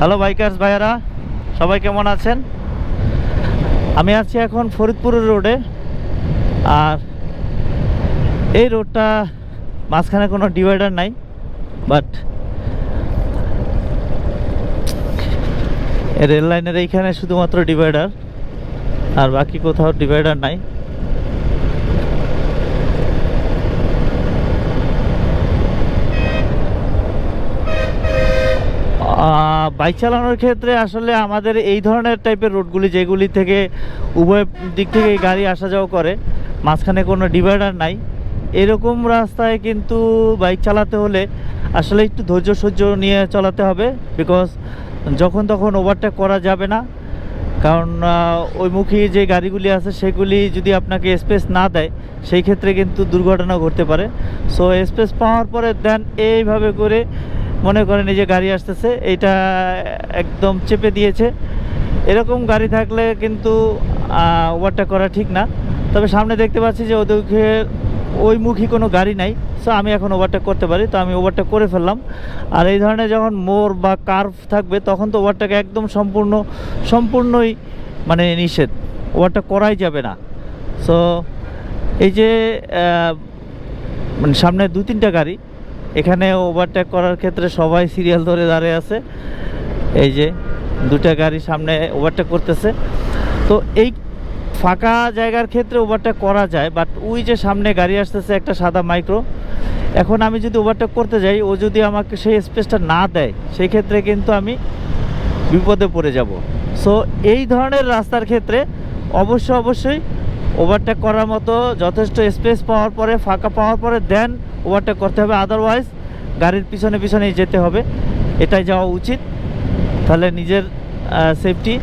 Hello bikers ভাইয়ারা। সবাই কেমন আছেন? আমি আছি এখন ফরিদপুরের রোডে। আর এই রোডটা মাঝখানে কোনো ডিভাইডার নাই বাট রেল লাইনের এইখানে শুধুমাত্র ডিভাইডার আর বাকি কোথাও ডিভাইডার নাই। বাইক চালানোর ক্ষেত্রে আসলে আমাদের এই ধরনের টাইপের রোডগুলি যেগুলি থেকে উভয় দিক থেকে গাড়ি আসা যাওয়া করে, মাঝখানে কোনো ডিভাইডার নাই। এরকম রাস্তায় কিন্তু বাইক চালাতে হলে আসলে একটু ধৈর্য সহ্য নিয়ে চালাতে হবে বিকজ যখন তখন ওভারটেক করা যাবে না। কারণ ওইমুখী যে গাড়িগুলি আছে সেগুলি যদি আপনাকে স্পেস না দেয়, সেই ক্ষেত্রে কিন্তু দুর্ঘটনা ঘটতে পারে। সো স্পেস পাওয়ার পরে দেন এইভাবে করে মনে করেন এই যে গাড়ি আসতেছে, এইটা একদম চেপে দিয়েছে। এরকম গাড়ি থাকলে কিন্তু ওভারটেক করা ঠিক না। তবে সামনে দেখতে পাচ্ছি যে ওদিকে ওইমুখী কোনো গাড়ি নাই। সো আমি এখন ওভারটেক করতে পারি। তো আমি ওভারটেক করে ফেললাম। আর এই ধরনের যখন মোর বা কার্ভ থাকবে, তখন তো ওভারটেক একদম সম্পূর্ণ, সম্পূর্ণই মানে নিষেধ। ওভারটেক করাই যাবে না। সো এই যে মানে সামনে দু তিনটা গাড়ি এখানে ওভারটেক করার ক্ষেত্রে সবাই সিরিয়াল ধরে দাঁড়িয়ে আছে। এই যে, দুটা গাড়ি সামনে ওভারটেক করতেছে। তো এই ফাঁকা জায়গার ক্ষেত্রে ওভারটেক করা যায় বাট ওই যে সামনে গাড়ি আসতেছে একটা সাদা মাইক্রো এখন আমি যদি ওভারটেক করতে যাই, ও যদি আমাকে সেই স্পেসটা না দেয় সেই ক্ষেত্রে কিন্তু আমি বিপদে পড়ে যাব। সো এই ধরনের রাস্তার ক্ষেত্রে অবশ্যই অবশ্যই ওভারটেক করার মতো যথেষ্ট স্পেস পাওয়ার পরে, ফাঁকা পাওয়ার পরে দেন ওভারটেক করতে হবে। আদারওয়াইজ গাড়ির পিছনে পিছনেই যেতে হবে। এটাই যাওয়া উচিত। তাহলে নিজের সেফটি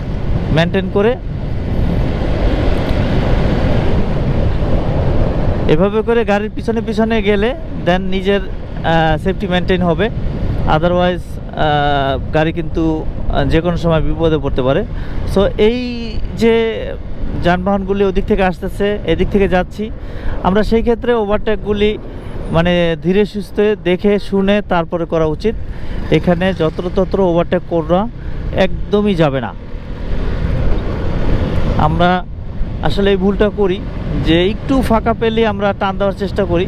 মেনটেন করে। এভাবে করে গাড়ির পিছনে পিছনে গেলে দেন নিজের সেফটি মেনটেন হবে। আদারওয়াইজ গাড়ি কিন্তু যে কোনো সময় বিপদে পড়তে পারে। সো এই যে যানবাহনগুলি ওদিক থেকে আসতেছে, এদিক থেকে যাচ্ছি। আমরা সেই ক্ষেত্রে ওভারটেকগুলি মানে ধীরে সুস্থে দেখে, শুনে তারপরে করা উচিত। এখানে যত্রতত্র ওভারটেক করা একদমই যাবে না। আমরা আসলে এই ভুলটা করি, যে একটু ফাঁকা পেলে আমরা টান দেওয়ার চেষ্টা করি।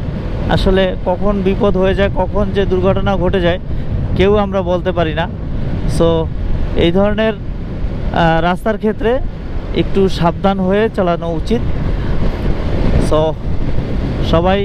আসলে কখন বিপদ হয়ে যায়, কখন যে দুর্ঘটনা ঘটে যায়, কেউ আমরা বলতে পারি না। সো এই ধরনের রাস্তার ক্ষেত্রে একটু সাবধান হয়ে চালানো উচিত। সো সবাই